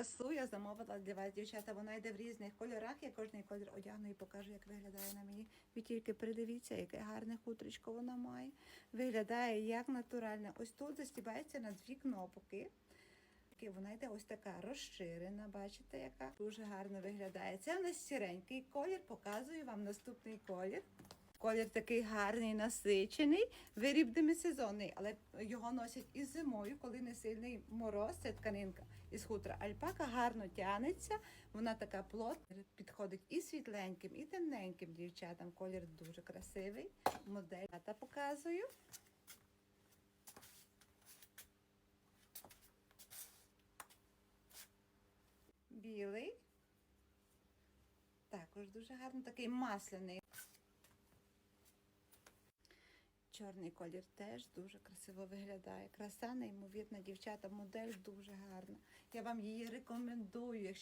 красу я замовила для вас, дівчата. Вона йде в різних кольорах. Я кожний колір одягну і покажу, як виглядає на мені. Ви тільки придивіться, яке гарне хутричко вона має. Виглядає як натуральне. Ось тут застібається на дві кнопки. Вона йде ось така розширена, бачите, яка дуже гарно виглядає. Це в нас сіренький колір, показую вам наступний колір. Колір такий гарний, насичений, виріб демисезонний, але його носять і зимою, коли не сильний мороз, це тканинка із хутра. Альпака гарно тянеться, вона така плотна, підходить і світленьким, і темненьким дівчатам. Колір дуже красивий. Модель та показую. Білий. Також дуже гарно, такий масляний. Чорний колір теж дуже красиво виглядає. Краса неймовірна, дівчата, модель дуже гарна. Я вам її рекомендую.